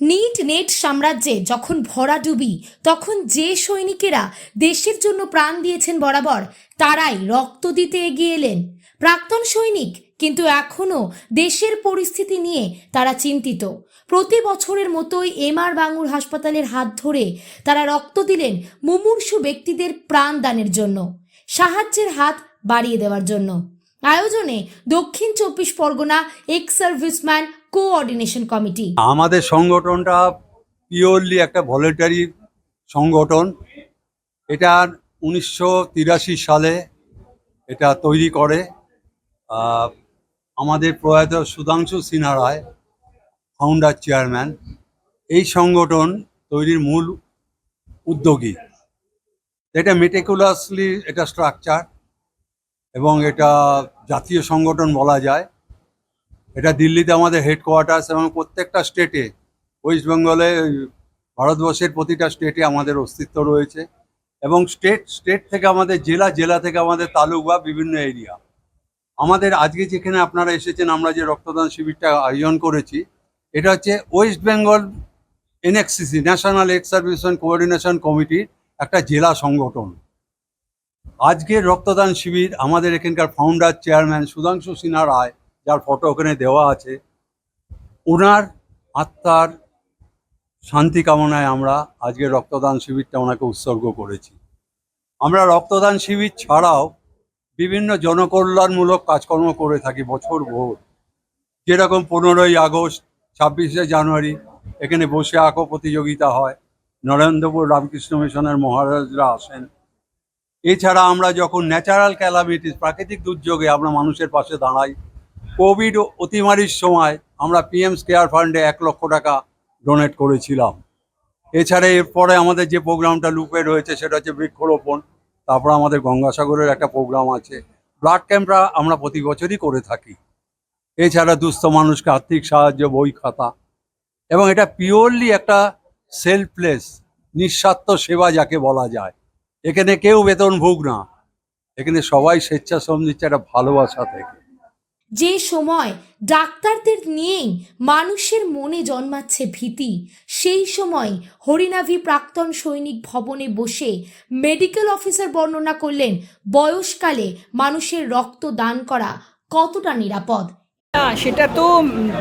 NEET net সাম্রাজ্যে যখন ভরাডুবি তখন যে সৈনিকেরা দেশের জন্য প্রাণ দিয়েছেন বরাবর, তারাই রক্ত দিতে এগিয়ে এলেন। প্রাক্তন সৈনিক কিন্তু এখনও দেশের পরিস্থিতি নিয়ে তারা চিন্তিত। প্রতি বছরের মতোই এমআর বাঙুর হাসপাতালের হাত ধরে তারা রক্ত দিলেন মুমূর্ষু ব্যক্তিদের প্রাণ দানের জন্য, সাহায্যের হাত বাড়িয়ে দেওয়ার জন্য। আয়োজনে দক্ষিণ চব্বিশ Pargana ex serviceman coordination committee আমাদের সংগঠনটা পিওরলি একটা ভলেন্টারি সংগঠন। এটা উনিশশো তিরাশি সালে এটা তৈরি করে। আমাদের প্রয়াত সুধাংশু সিনহা রায় ফাউন্ডার চেয়ারম্যান এই সংগঠন তৈরির মূল উদ্যোগী। এটা মেটিকুলাসলি এটা স্ট্রাকচার এবং এটা জাতীয় সংগঠন বলা যায়। এটা দিল্লিতে আমাদের হেডকোয়ার্টার্স এবং প্রত্যেকটা স্টেটে ওয়েস্ট বেঙ্গলে ভারতবর্ষের প্রতিটা স্টেটে আমাদের অস্তিত্ব রয়েছে। এবং স্টেট স্টেট থেকে আমাদের জেলা জেলা থেকে আমাদের তালুক বা বিভিন্ন এরিয়া আমাদের আজকে যেখানে আপনারা এসেছেন, আমরা যে রক্তদান শিবিরটা আয়োজন করেছি, এটা হচ্ছে West Bengal NXCC national ex servicemen coordination কমিটির একটা জেলা সংগঠন। আজকের রক্তদান শিবির আমাদের এখানকার ফাউন্ডার চেয়ারম্যান সুধাংশু সিনহা রায় যার ফটো ওখানে দেওয়া আছে। ওনার আত্মার শান্তি কামনায় আমরা আজকে রক্তদান শিবিরটা ওনাকে উৎসর্গ করেছি। আমরা রক্তদান শিবির ছাড়াও বিভিন্ন জনকল্যাণমূলক কাজকর্ম করে থাকি বছর ভোর। যেরকম পনেরোই আগস্ট, ছাব্বিশে জানুয়ারি, এখানে বসে আঁকো প্রতিযোগিতা হয়। নরেন্দ্রপুর রামকৃষ্ণ মিশনের মহারাজরা আসেন। এছাড়া আমরা যখন ন্যাচারাল ক্যালামিটিস প্রাকৃতিক দুর্যোগে আমরা মানুষের পাশে দাঁড়াই কোভিড অতিমারির সময় আমরা পিএম কেয়ার ফান্ডে এক লক্ষ টাকা ডোনেট করেছিলাম। এছাড়া এরপরে আমাদের যে প্রোগ্রামটা লুপে রয়েছে সেটা হচ্ছে বৃক্ষরোপণ, তারপর আমাদের গঙ্গাসাগরের একটা প্রোগ্রাম আছে। ব্লাড ক্যাম্পরা আমরা প্রতি বছরই করে থাকি। এছাড়া দুস্থ মানুষকে আর্থিক সাহায্য, বই খাতা এবং এটা পিওরলি একটা সেলফলেস, নিঃস্বার্থ সেবা যাকে বলা যায়। এখানে কেউ বেতন ভোগ না। এখানে সবাই স্বেচ্ছাশ্রম দিচ্ছে একটা ভালোবাসা থেকে। যে সময় ডাক্তারদের নিয়েই মানুষের মনে জন্মাচ্ছে ভীতি, সেই সময় হরিনাভি প্রাক্তন সৈনিক ভবনে বসে মেডিকেল অফিসার বর্ণনা করলেন, বয়সকালে মানুষের রক্ত দান করা কতটা নিরাপদ। না সেটা তো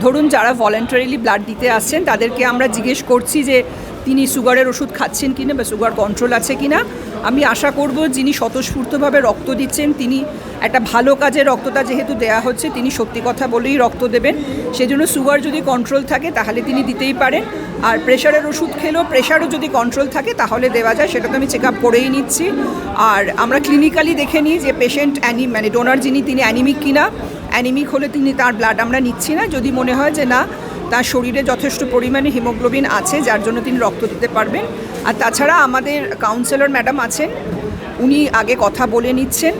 ধরুন যারা ভলেন্টারিলি ব্লাড দিতে আসছেন, তাদেরকে আমরা জিজ্ঞেস করছি যে, তিনি সুগারের ওষুধ খাচ্ছেন কিনা বা সুগার কন্ট্রোল আছে কিনা? আমি আশা করব যিনি স্বতঃস্ফূর্তভাবে রক্ত দিচ্ছেন, তিনি একটা ভালো কাজে রক্তটা যেহেতু দেয়া হচ্ছে, তিনি সত্যি কথা বলেই রক্ত দেবেন। সেজন্য সুগার যদি কন্ট্রোল থাকে, তাহলে তিনি দিতেই পারেন। আর প্রেশারের ওষুধ খেলেও প্রেশারও যদি কন্ট্রোল থাকে, তাহলে দেওয়া যায়। সেটা তো আমি চেক আপ করেই নিচ্ছি। আর আমরা ক্লিনিক্যালি দেখে নিই যে পেশেন্ট অ্যানি মানে ডোনার যিনি, তিনি অ্যানিমিক কিনা। অ্যানিমিক হলে তিনি তার ব্লাড আমরা নিচ্ছি না। যদি মনে হয় যে না, তার শরীরে যথেষ্ট পরিমাণে হিমোগ্লোবিন আছে, যার জন্য তিনি রক্ত দিতে পারবেন। আর তাছাড়া আমাদের কাউন্সিলর ম্যাডাম আছেন। উনি আগে কথা বলে নিচ্ছেন।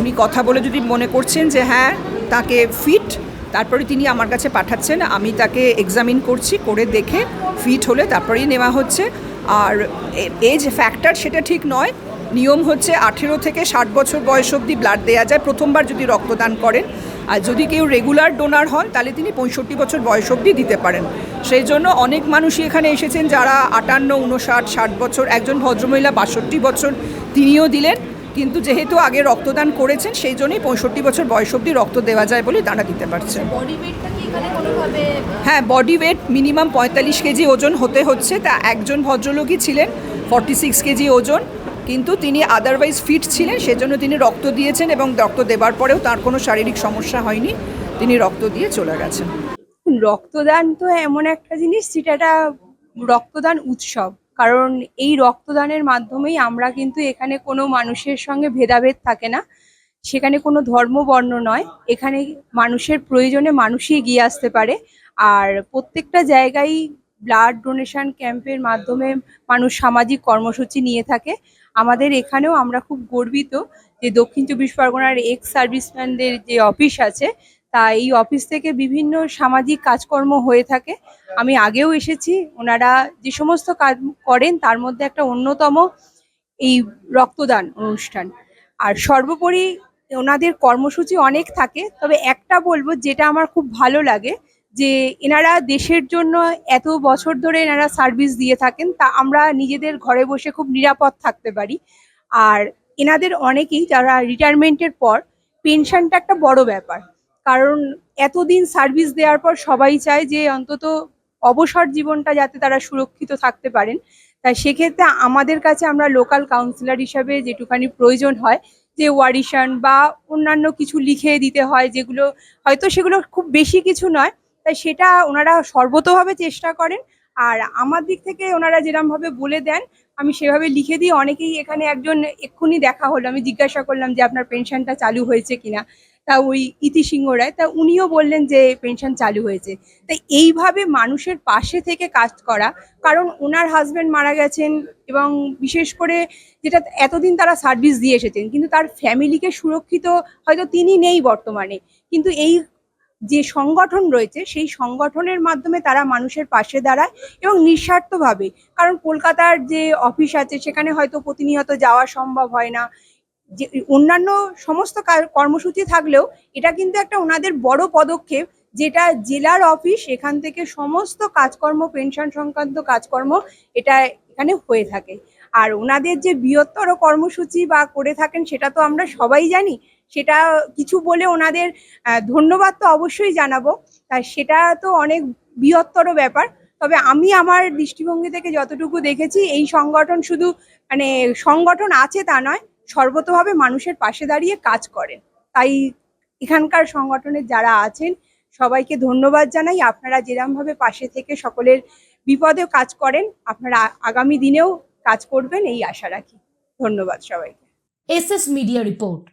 উনি কথা বলে যদি মনে করছেন যে হ্যাঁ তাকে ফিট তারপরে তিনি আমার কাছে পাঠাচ্ছেন, আমি তাকে এক্সামিন করছি, করে দেখে ফিট হলে তারপরেই নেওয়া হচ্ছে। আর এজ ফ্যাক্টর সেটা ঠিক নয়, নিয়ম হচ্ছে আঠেরো থেকে ষাট বছর বয়স অবধি ব্লাড দেওয়া যায়, প্রথমবার যদি রক্তদান করেন। আর যদি কেউ রেগুলার ডোনার হন, তাহলে তিনি পঁয়ষট্টি বছর বয়স অবধি দিতে পারেন। সেই জন্য অনেক মানুষই এখানে এসেছেন যারা আটান্ন, উনষাট, ষাট বছর, একজন ভদ্রমহিলা বাষট্টি বছর তিনিও দিলেন। কিন্তু যেহেতু আগে রক্তদান করেছেন সেই জন্যই পঁয়ষট্টি বছর বয়স অবধি রক্ত দেওয়া যায় বলে তারা দিতে পারছেন বডি ওয়েটটা কি এখানে কোনোভাবে হ্যাঁ বডি ওয়েট মিনিমাম পঁয়তাল্লিশ কেজি ওজন হতে হচ্ছে। তা একজন ভদ্রলোকই ছিলেন ফর্টি সিক্স কেজি ওজন। কিন্তু তিনি আদারওয়াইজ ফিট ছিলেন সেজন্য তিনি রক্ত দিয়েছেন এবং রক্ত দেবার পরেও তার কোনো শারীরিক সমস্যা হয়নি। তিনি রক্ত দিয়ে চলে গেছেন। রক্তদান তো এমন একটা জিনিস যেটা রক্তদান উৎসব। কারণ এই রক্তদানের মাধ্যমেই আমরা কিন্তু এখানে কোনো মানুষের সঙ্গে ভেদাভেদ থাকে না। সেখানে কোনো ধর্ম, বর্ণ নয়। এখানে মানুষের প্রয়োজনে মানুষই এগিয়ে আসতে পারে। আর প্রত্যেকটা জায়গায় ব্লাড ডোনেশন ক্যাম্পের মাধ্যমে মানুষ সামাজিক কর্মসূচি নিয়ে থাকে। আমাদের এখানেও আমরা খুব গর্বিত যে দক্ষিণ চব্বিশ পরগনার এক্স সার্ভিসম্যানদের যে অফিস আছে তা এই অফিস থেকে বিভিন্ন সামাজিক কাজকর্ম হয়ে থাকে। আমি আগেও এসেছি, ওনারা যে সমস্ত কাজ করেন তার মধ্যে একটা অন্যতম এই রক্তদান অনুষ্ঠান। আর সর্বোপরি ওনাদের কর্মসূচি অনেক থাকে, তবে একটা বলব যেটা আমার খুব ভালো লাগে যে এনারা দেশের জন্য এত বছর ধরে এনারা সার্ভিস দিয়ে থাকেন, তা আমরা নিজেদের ঘরে বসে খুব নিরাপদ থাকতে পারি। আর এনাদের অনেকেই যারা রিটায়ারমেন্টের পর পেনশনটা একটা বড় ব্যাপার। কারণ এতদিন সার্ভিস দেওয়ার পর সবাই চায় যে অন্তত অবসর জীবনটা যাতে তারা সুরক্ষিত থাকতে পারেন। তাই সেক্ষেত্রে আমাদের কাছে আমরা লোকাল কাউন্সিলর হিসাবে যেটুখানি প্রয়োজন হয়, যে ওয়ারিশন বা অন্যান্য কিছু লিখে দিতে হয়, যেগুলো হয়তো সেগুলো খুব বেশি কিছু নয়, তাই সেটা ওনারা সর্বতভাবে চেষ্টা করেন। আর আমার দিক থেকে ওনারা যেরমভাবে বলে দেন, আমি সেভাবে লিখে দিই অনেকেই এখানে একজন এক্ষুনি দেখা হলো। আমি জিজ্ঞাসা করলাম যে আপনার পেনশনটা চালু হয়েছে কিনা। তা ওই ইতি সিংহ রায়, তা উনিও বললেন যে পেনশন চালু হয়েছে। তাই এইভাবে মানুষের পাশে থেকে কাজ করা, কারণ ওনার হাজব্যান্ড মারা গেছেন এবং বিশেষ করে যেটা এতদিন তারা সার্ভিস দিয়ে এসেছেন, কিন্তু তার ফ্যামিলিকে সুরক্ষিত হয়তো তিনি নেই বর্তমানে। কিন্তু এই যে সংগঠন রয়েছে, সেই সংগঠনের মাধ্যমে তারা মানুষের পাশে দাঁড়ায় এবং নিঃস্বার্থভাবে, কারণ কলকাতার যে অফিস আছে, সেখানে হয়তো প্রতিনিয়ত যাওয়া সম্ভব হয় না। যে অন্যান্য সমস্ত কার- কর্মসূচি থাকলেও এটা কিন্তু একটা ওনাদের বড় পদক্ষেপ, যেটা জেলার অফিস এখান থেকে সমস্ত কাজকর্ম, পেনশন সংক্রান্ত কাজকর্ম এটা এখানে হয়ে থাকে। আর ওনাদের যে বৃহত্তর কর্মসূচি বা করে থাকেন সেটা তো আমরা সবাই জানি, সেটা কিছু বলে ওনাদের ধন্যবাদ তো অবশ্যই জানাব। তাই সেটা তো অনেক বৃহত্তর ব্যাপার, তবে আমি আমার দৃষ্টিভঙ্গি থেকে যতটুকু দেখেছি, এই সংগঠন শুধু মানে সংগঠন আছে তা নয় সর্বতভাবে মানুষের পাশে দাঁড়িয়ে কাজ করেন। তাই এখানকার সংগঠনের যারা আছেন, সবাইকে ধন্যবাদ জানাই। আপনারা যেরমভাবে পাশে থেকে সকলের বিপদেও কাজ করেন, আপনারা আগামী দিনেও কাজ করবেন, এই আশা রাখি। ধন্যবাদ সবাইকে। S S media report.